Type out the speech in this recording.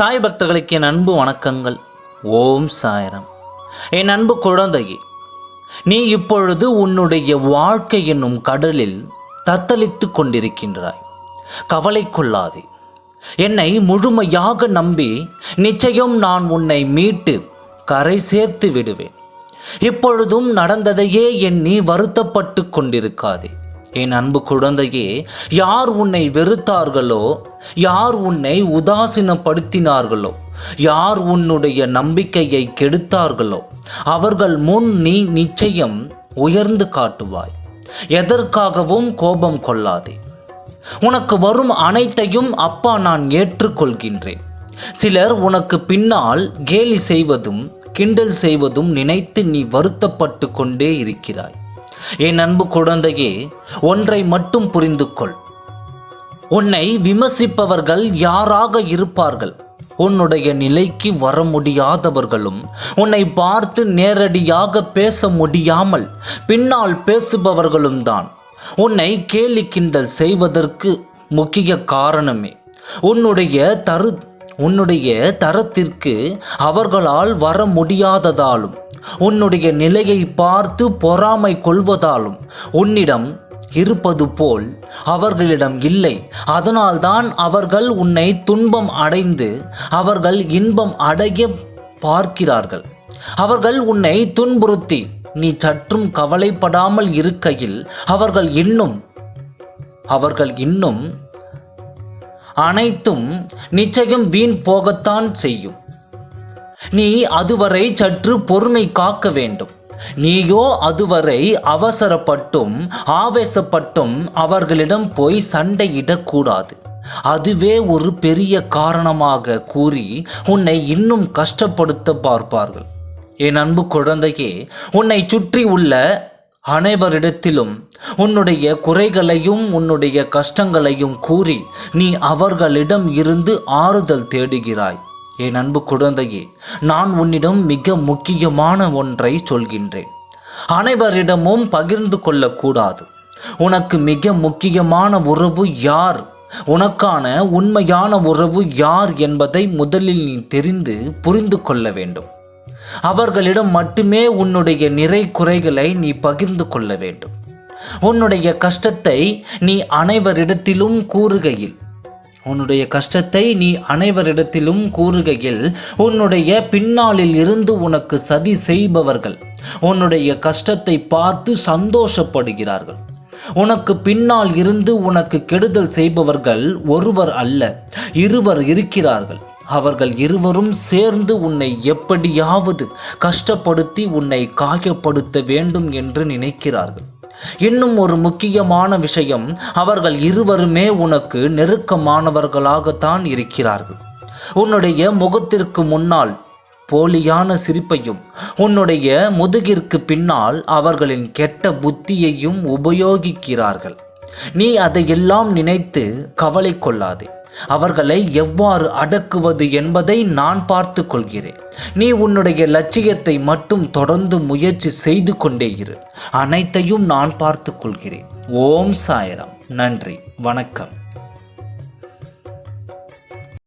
சாய் பக்தர்களுக்கு என் அன்பு வணக்கங்கள். ஓம் சாயரம். என் அன்பு குழந்தையே நீ இப்பொழுது உன்னுடைய வாழ்க்கை என்னும் கடலில் தத்தளித்து கொண்டிருக்கின்றாய். கவலை கொள்ளாதே என்னை முழுமையாக நம்பி நிச்சயம் நான் உன்னை மீட்டு கரை சேர்த்து விடுவேன். இப்பொழுதும் நடந்ததையே எண்ணி வருத்தப்பட்டு கொண்டிருக்காதே. என் அன்பு குழந்தையே யார் உன்னை வெறுத்தார்களோ யார் உன்னை உதாசீனப்படுத்தினார்களோ யார் உன்னுடைய நம்பிக்கையை கெடுத்தார்களோ அவர்கள் முன் நீ நிச்சயம் உயர்ந்து காட்டுவாய். எதற்காகவும் கோபம் கொள்ளாதே. உனக்கு வரும் அனைத்தையும் அப்பா நான் ஏற்றுக்கொள்கின்றேன். சிலர் உனக்கு பின்னால் கேலி செய்வதும் கிண்டல் செய்வதும் நினைத்து நீ வருத்தப்பட்டு கொண்டே இருக்கிறாய். என் அன்பு குழந்தையே ஒன்றை மட்டும் புரிந்து கொள் உன்னை விமர்சிப்பவர்கள் யாராக இருப்பார்கள்? உன்னுடைய நிலைக்கு வர முடியாதவர்களும் உன்னை பார்த்து நேரடியாக பேச முடியாமல் பின்னால் பேசுபவர்களும் தான். உன்னை கேலி கிண்டல் செய்வதற்கு முக்கிய காரணமே உன்னுடைய தரு உன்னுடைய தரத்திற்கு அவர்களால் வர முடியாததாலும். உன்னுடைய நிலையை பார்த்து பொறாமை கொள்வதாலும் உன்னிடம் இருப்பது போல் அவர்களிடம் இல்லை. அதனால்தான் அவர்கள் உன்னை துன்பம் அடைந்து அவர்கள் இன்பம் அடைய பார்க்கிறார்கள். அவர்கள் உன்னை துன்புறுத்தி நீ சற்றும் கவலைப்படாமல் இருக்கையில் அவர்கள் இன்னும் அவர்கள் இன்னும் அனைத்தும் நிச்சயம் வீண் போகத்தான் செய்யும். நீ அதுவரை சற்று பொறுமை காக்க வேண்டும். நீயோ அதுவரை அவசரப்பட்டும் ஆவேசப்பட்டும் அவர்களிடம் போய் சண்டையிடக்கூடாது அதுவே ஒரு பெரிய காரணமாக கூறி உன்னை இன்னும் கஷ்டப்படுத்த பார்ப்பார்கள். என் அன்பு குழந்தையே உன்னை சுற்றி உள்ள அனைவரிடத்திலும் உன்னுடைய குறைகளையும் உன்னுடைய கஷ்டங்களையும் கூறி நீ அவர்களிடம் இருந்து ஆறுதல் தேடுகிறாய். என் அன்பு குழந்தையே நான் உன்னிடம் மிக முக்கியமான ஒன்றை சொல்கின்றேன். அனைவரிடமும் பகிர்ந்து கொள்ளக்கூடாது. உனக்கு மிக முக்கியமான உறவு யார்? உனக்கான உண்மையான உறவு யார் என்பதை முதலில் நீ தெரிந்து புரிந்து கொள்ள வேண்டும். அவர்களிடம் மட்டுமே உன்னுடைய நிறை குறைகளை நீ பகிர்ந்து கொள்ள வேண்டும். உன்னுடைய கஷ்டத்தை நீ அனைவரிடத்திலும் கூறுகையில் உன்னுடைய கஷ்டத்தை நீ அனைவரிடத்திலும் கூறுகையில் உன்னுடைய பின்னாளில் இருந்து உனக்கு சதி செய்பவர்கள் உன்னுடைய கஷ்டத்தை பார்த்து சந்தோஷப்படுகிறார்கள். உனக்கு பின்னால் இருந்து உனக்கு கெடுதல் செய்பவர்கள் ஒருவர் அல்ல இருவர் இருக்கிறார்கள். அவர்கள் இருவரும் சேர்ந்து உன்னை எப்படியாவது கஷ்டப்படுத்தி உன்னை காயப்படுத்த வேண்டும் என்று நினைக்கிறார்கள். இன்னும் ஒரு முக்கியமான விஷயம் அவர்கள் இருவருமே உனக்கு நெருக்கமானவர்களாகத்தான் இருக்கிறார்கள். உன்னுடைய முகத்திற்கு முன்னால் போலியான சிரிப்பையும் உன்னுடைய முதுகிற்கு பின்னால் அவர்களின் கெட்ட புத்தியையும் உபயோகிக்கிறார்கள். நீ அதையெல்லாம் நினைத்து கவலை கொள்ளாதே. அவர்களை எவ்வாறு அடக்குவது என்பதை நான் பார்த்து கொள்கிறேன் நீ உன்னுடைய லட்சியத்தை மட்டும் தொடர்ந்து முயற்சி செய்து கொண்டே இரு. அனைத்தையும் நான் பார்த்து கொள்கிறேன் ஓம் சாயரம். நன்றி. வணக்கம்.